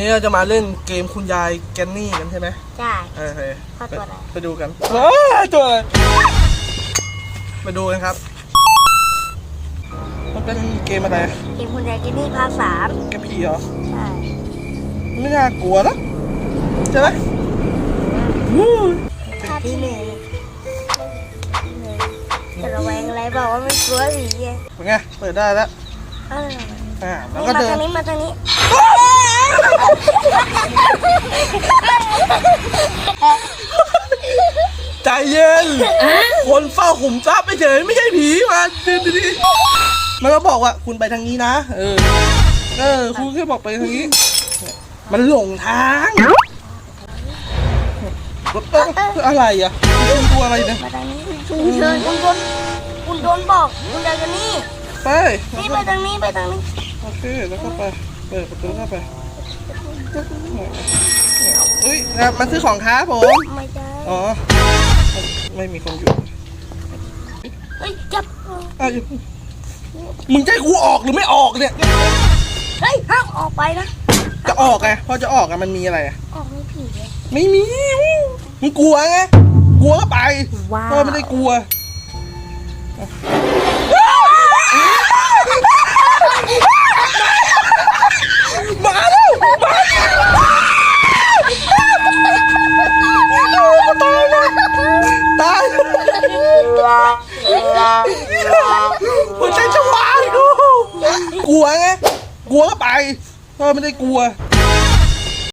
นี้เราจะมาเล่นเกมคุณยายแกนนี่กันใช่ไหมใช่โอเคเข้าตัวอะไรไปดูกันว้ายตัวอะไรไปดูกันครับ มันเป็นเกมอะไร เกมคุณยายกินนี่ภาคสามเกมผีเหรอ ใช่ ไม่น่ากลัวนะใช่ไหมวู้ยภาคที่หนึ่งจะระแวงอะไรบอกว่าไม่กลัวผีไงเป็นไง เปิดได้แล้วเอออ่าแล้วนี่ก็มาเดิทานงนี้มาทางนี้ ใจ เย็น คนเฝ้าขุมทรัพย์ไม่เฉยไม่ใช่ผีมาดีดีๆมันก็บอกว่าคุณไปทางนี้นะ เออ เออ คุณแค่บอกไปทางนี้ มันหลงทางเอ้ยอะไรอะคุณกลัวอะไรเนี่ยมาทางนี้คุณเชิญคุณโดนคุณโดนบอกคุณยายกันนี่ไปนี่ไปทางนี้ไปทางนี้ โอเค แล้วก็ไป เปิดประตูเข้าไปเฮ้ยนะมาซื้อของค้าผม ไม่ได้อ๋อ ไม่มีคนอยู่เฮ้ยจับอ้าวมึงจะให้กูออกหรือไม่ออกเนี่ย เฮ้ยห้ามออกไปนะจะออกไงพอจะออกอะมันมีอะไรอะออกไม่ผีเลยไม่มีมึงกลัวไงกลัวก็ไปว้าว เออไม่ได้กลัว กลัวก็ไปเออไม่ได้กลัว